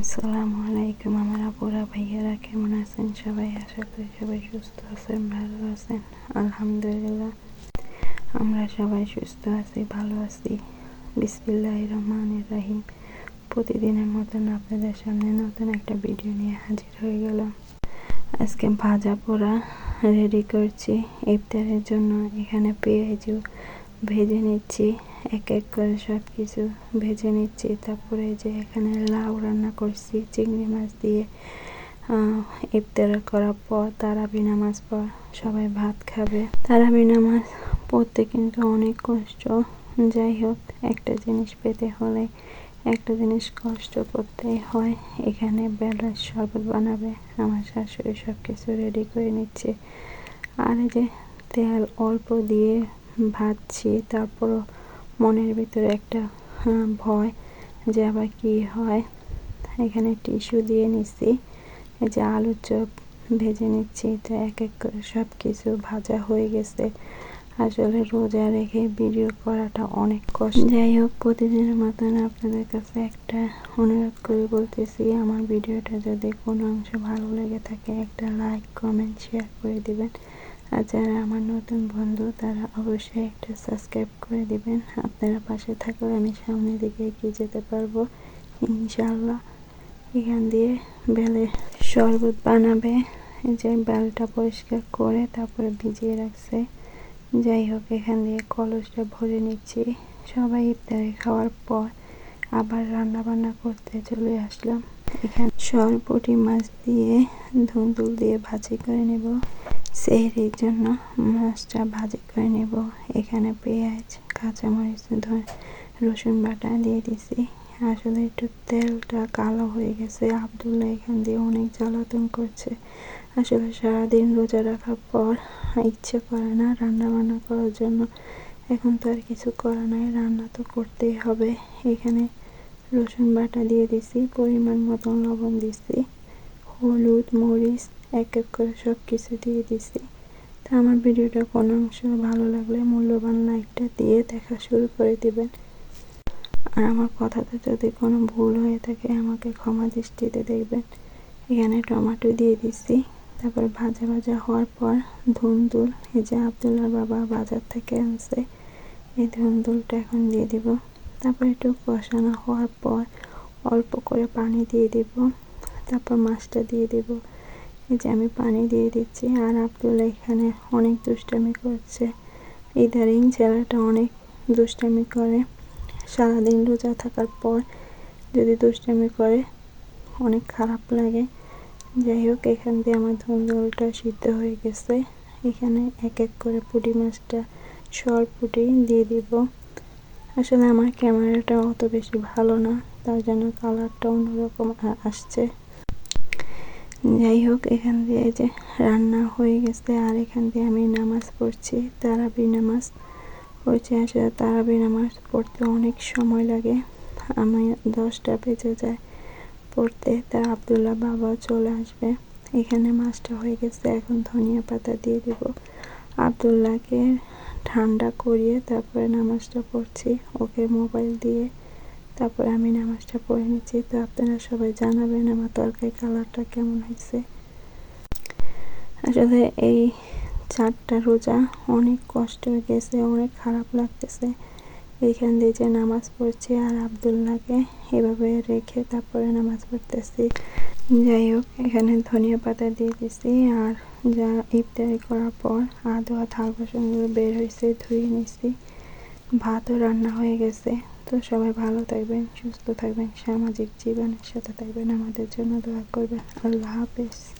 আসসালামু আলাইকুম। আমার আপুরা, ভাইয়ারা, কেমন আছেন? সবাই আশা করি সবাই সুস্থ আছেন, ভালো আছেন। আলহামদুলিল্লাহ, আমরা সবাই সুস্থ আছি, ভালো আছি। বিসমিল্লাহ রহমান রাহিম। প্রতিদিনের মতন আপনাদের সামনে নতুন একটা ভিডিও নিয়ে হাজির হয়ে গেলাম। আজকে ভাজা পোড়া রেডি করছি। ইফতারের জন্য এখানে পেঁয়াজু ভেজে নিচ্ছি, এক এক করে সব কিছু ভেজে নিচ্ছি। তারপরে যে এখানে লাউ রান্না করছি, চিংড়ি মাছ দিয়ে ইফতার করার পর তারাবি নামাজ পর সবাই ভাত খাবে। তারাবি নামাজ পড়তে কিন্তু অনেক কষ্ট। যাই হোক, একটা জিনিস পেতে হলে একটা জিনিস কষ্ট করতেই হয়। এখানে বেলার শরবত বানাবে, আমার শাশুড়ি সব কিছু রেডি করে নিচ্ছে। আর যে তেল অল্প দিয়ে ভাজছি তারপরও মনের ভিতরে একটা ভয় যে আবার কি হয়। এখানে টিস্যু দিয়ে নিচ্ছি এই যে আলুর চপ ভেজে নিচ্ছি তো এক এক করে সব কিছু ভাজা হয়ে গেছে। আসলে রোজা রেখে ভিডিও করাটা অনেক কষ্ট। যাই হোক, প্রতিদিনের মতন আপনাদের কাছে একটা অনুরোধ করে বলতেছি, আমার ভিডিওটা যদি কোনো অংশ ভালো লেগে থাকে, একটা লাইক কমেন্ট শেয়ার করে দিবেন। আর যারা আমার নতুন বন্ধু, তারা অবশ্যই একটা সাবস্ক্রাইব করে দিবেন। আপনারা পাশে থাকলে আমি সামনের দিকে এগিয়ে যেতে পারব ইনশাল্লাহ এখান দিয়ে বেলে শরবত বানাবে। যে বেলটা পরিষ্কার করে তারপরে ভিজিয়ে রাখছে। যাই হোক, এখান দিয়ে কলসটা ভরে নিচ্ছি। সবাই ইফতারি খাওয়ার পর আবার রান্না বান্না করতে চলে আসলাম। এখানে সরপুটি মাছ দিয়ে ধুন্দুল দিয়ে ভাজি করে নেব। সেহরির জন্য মাছটা ভাজি করে নেব। এখানে পেঁয়াজ, কাঁচামরিচ ধরে রসুন বাটা দিয়ে দিছি। আসলে একটু তেলটা কালো হয়ে গেছে। আবদুল্লাহ এখান দিয়ে অনেক জ্বালাতন করছে। আসলে সারাদিন রোজা রাখার পর ইচ্ছে করে না রান্না বান্না করার জন্য। এখন তো আর কিছু করা নাই, রান্না তো করতেই হবে। এখানে রসুন বাটা দিয়ে দিছি, পরিমাণ মতন লবণ দিছি। হলুদ, মরিচ, এক এক করে সব কিছু দিয়ে দিছি। তা আমার ভিডিওটা কোনো অংশ ভালো লাগলে মূল্যবান লাইকটা দিয়ে দেখা শুরু করে দিবেন। আর আমার কথাতে যদি কোনো ভুল হয়ে থাকে আমাকে ক্ষমা দৃষ্টিতে দেখবেন। এখানে টমেটো দিয়ে দিচ্ছি তারপর ভাজা ভাজা হওয়ার পর ধুন্দুল, এই যে আবদুল্লার বাবা বাজার থেকে আনছে, এই ধুন্দুলটা এখন দিয়ে দিব। তারপর একটু কষানো হওয়ার পর অল্প করে পানি দিয়ে দিব। তারপর মাছটা দিয়ে দিব। এই যে আমি পানি দিয়ে দিচ্ছি। আর আবদুল্লা এখানে অনেক দুষ্টামি করছে। ইদারিং ছেলেটা অনেক দুষ্টামি করে। সারাদিন রোজা থাকার পর যদি দুষ্টামি করে, অনেক খারাপ লাগে। যাই হোক, এখান দিয়ে আমার ধুন্দুলটা সিদ্ধ হয়ে গেছে। এখানে এক এক করে পুঁটি মাছটা, সর পুটি দিয়ে দিব। আসলে আমার ক্যামেরাটা অত বেশি ভালো না, তার জন্য কালারটা অন্যরকম আসছে। যাই হোক, এখান দিয়ে যে রান্না হয়ে গেছে, আর এখান দিয়ে আমি নামাজ পড়ছি, তারাবি নামাজ পড়ছি। আসলে তারাবি নামাজ পড়তে অনেক সময় লাগে, আমি দশটা বেজে যায় পড়তে, তা আবদুল্লাহ বাবা চলে আসবে। এখানে মাছটা হয়ে গেছে, এখন ধনিয়া পাতা দিয়ে দিব। আবদুল্লাহকে ঠান্ডা করিয়ে তারপরে নামাজটা পড়ছি, ওকে মোবাইল দিয়ে। তারপরে আমি নামাজটা পড়ে নিচ্ছি। তো আপনারা সবাই জানাবেন আমার তরকারি কালারটা কেমন হয়েছে। আসলে এই চারটা রোজা অনেক কষ্ট হয়ে গেছে, অনেক খারাপ লাগতেছে। এইখান দিয়ে যে নামাজ পড়ছি আর আবদুল্লাহকে এভাবে রেখে তারপরে নামাজ পড়তেছি। যাই হোক, এখানে ধনিয়া পাতা দিয়ে দিছি আর যা ইফতারি করার পর আদো আর থাল বাসনগুলো বের হয়েছে, ধুয়ে নিছি। ভাতও রান্না হয়ে গেছে। তো সবাই ভালো থাকবেন, সুস্থ থাকবেন, সামাজিক জীবনের সাথে থাকবেন। আমাদের জন্য দোয়া করবেন। আল্লাহ হাফেজ।